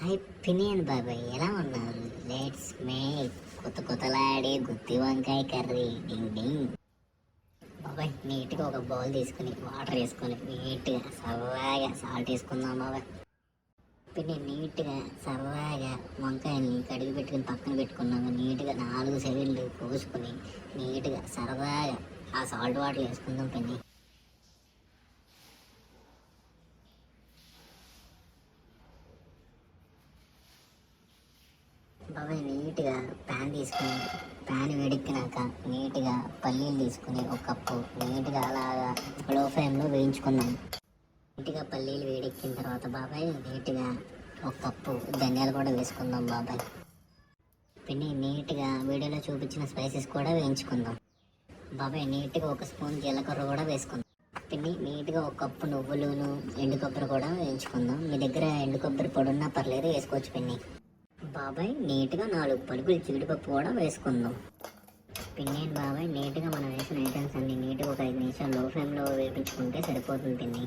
Hi pinion బాబాయ్ ఎలా ఉన్నారు? లెట్స్ మేక్ కొత్త కొత్తలాడే గుత్తి వంకాయ కర్రీ. డింగ్ డింగ్ బాబాయ్ నీట్గా ఒక బౌల్ తీసుకుని వాటర్ వేసుకొని నీట్గా సరదాగా సాల్ట్ వేసుకుందాం బాబాయ్. పిన్ని నీట్గా సరదాగా వంకాయని కడిగి పెట్టుకుని పక్కన పెట్టుకున్నాము నీట్గా నాలుగు సెవిళ్ళు కోసుకుని నీట్గా సరదాగా ఆ సాల్ట్ వాటర్ వేసుకుందాం పిన్ని. బాబాయ్ నీట్గా ప్యాన్ తీసుకుని ప్యాన్ వేడెక్కినాక నీట్గా పల్లీలు తీసుకుని ఒక కప్పు నీట్గా అలాగా లో ఫ్లేమ్లో వేయించుకున్నాం. నీట్గా పల్లీలు వేడెక్కిన తర్వాత బాబాయ్ నీట్గా ఒక కప్పు ధనియాలు కూడా వేసుకుందాం బాబాయ్. పిన్ని నీట్గా వీడియోలో చూపించిన స్పైసెస్ కూడా వేయించుకుందాం. బాబాయ్ నీట్గా ఒక స్పూన్ జీలకర్ర కూడా వేసుకుందాం. పిన్ని నీట్గా ఒక కప్పు నువ్వులును ఎండు కొబ్బరి కూడా వేయించుకుందాం. మీ దగ్గర ఎండు కొబ్బరి పొడి ఉన్నా పర్లేదు వేసుకోవచ్చు పిన్ని బాబాయ్ నీట్గా నాలుగు పలుకులు జీడిపప్పు కూడా వేసుకుందాం. పిన్ని బాబాయ్ నీట్గా మనం వేసిన ఐటమ్స్ అన్ని నీట్గా ఒక ఐదు నిమిషాలు లో ఫ్లేమ్లో వేపించుకుంటే సరిపోతుంది పిన్ని.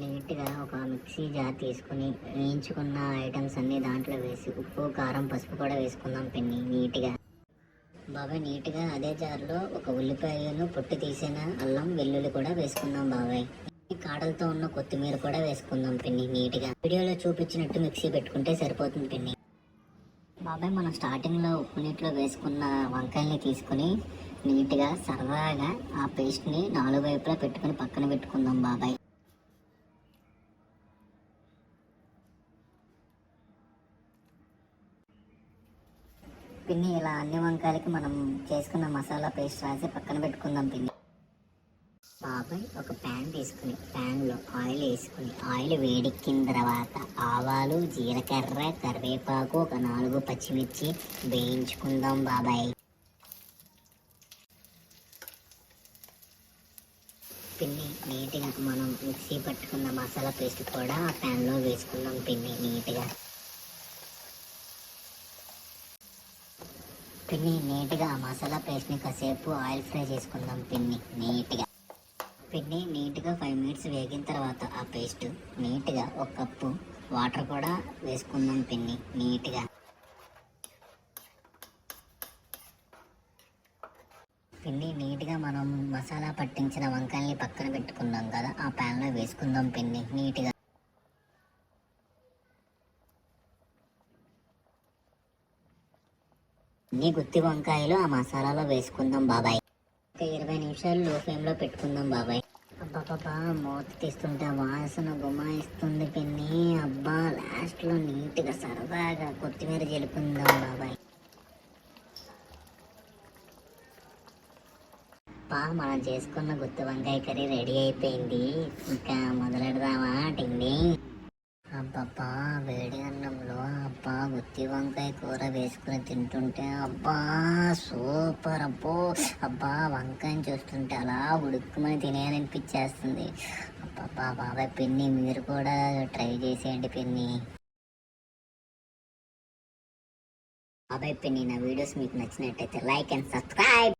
నీట్గా ఒక మిక్సీ జార్ తీసుకుని వేయించుకున్న ఐటమ్స్ అన్ని దాంట్లో వేసి ఉప్పు కారం పసుపు కూడా వేసుకుందాం పిన్ని నీట్గా. బాబాయ్ నీట్గా అదే జార్లో ఒక ఉల్లిపాయను పొట్టు తీసిన అల్లం వెల్లుల్లి కూడా వేసుకుందాం బాబాయ్. కాడలతో ఉన్న కొత్తిమీర కూడా వేసుకుందాం పిన్ని నీట్గా. వీడియోలో చూపించినట్టు మిక్సీ పెట్టుకుంటే సరిపోతుంది పిన్ని. బాబాయ్ మనం స్టార్టింగ్లో ఉప్పు నీటిలో వేసుకున్న వంకాయల్ని తీసుకుని నీట్గా సరదాగా ఆ పేస్ట్ని నాలుగు వైపులా పెట్టుకుని పక్కన పెట్టుకుందాం బాబాయ్. పిన్ని ఇలా అన్ని వంకాయలకి మనం చేసుకున్న మసాలా పేస్ట్ రాసి పక్కన పెట్టుకుందాం పిన్ని. బాబాయ్ ఒక ప్యాన్ తీసుకుని ప్యాన్లో ఆయిల్ వేసుకుని ఆయిల్ వేడెక్కిన తర్వాత ఆవాలు జీలకర్ర కరివేపాకు ఒక నాలుగు పచ్చిమిర్చి వేయించుకుందాం బాబాయ్. పిన్ని నీట్గా మనం మిక్సీ పట్టుకున్న మసాలా పేస్ట్ కూడా ఆ ప్యాన్లో వేసుకుందాం పిన్ని నీట్గా. పిన్ని నీట్గా ఆ మసాలా పేస్ట్ని కాసేపు ఆయిల్ ఫ్రై చేసుకుందాం పిన్ని నీట్గా. పిన్ని నీట్గా ఫైవ్ మినిట్స్ వేగిన తర్వాత ఆ పేస్ట్ నీట్గా ఒక కప్పు వాటర్ కూడా వేసుకుందాం పిన్ని నీట్గా. పిన్ని నీట్గా మనం మసాలా పట్టించిన వంకాయల్ని పక్కన పెట్టుకున్నాం కదా ఆ ప్యాన్లో వేసుకుందాం పిన్ని నీట్గా. నీ గుత్తి వంకాయలు ఆ మసాలాలో వేసుకుందాం బాబాయ్. ఒక ఇరవై నిమిషాలు లో ఫ్లేమ్లో పెట్టుకుందాం బాబాయ్. అబ్బాబ్బా మూత తీస్తుంటే వాసన గుమాయిస్తుంది పిన్ని. అబ్బా లాస్ట్లో నీట్గా సరదాగా కొత్తిమీర జలుపుకుందాం బాబాయ్. బా మనం చేసుకున్న గుత్తి వంకాయ కర్రీ రెడీ అయిపోయింది. ఇంకా మొదలెడదామా టింగ్ అబ్బబ్బా వేడి అన్నంలో గుత్తి వంకాయ కూర వేసుకుని తింటుంటే అబ్బా సూపర్ అబ్బో. అబ్బా వంకాయని చూస్తుంటే అలా ఉడుక్కుమని తినేయాలనిపించేస్తుంది. అబ్బబ్బా బాబాయ్ పిన్ని మీరు కూడా ట్రై చేసేయండి పిన్ని. బాబాయ్ పిన్ని నా వీడియోస్ మీకు నచ్చినట్టయితే లైక్ అండ్ సబ్స్క్రైబ్.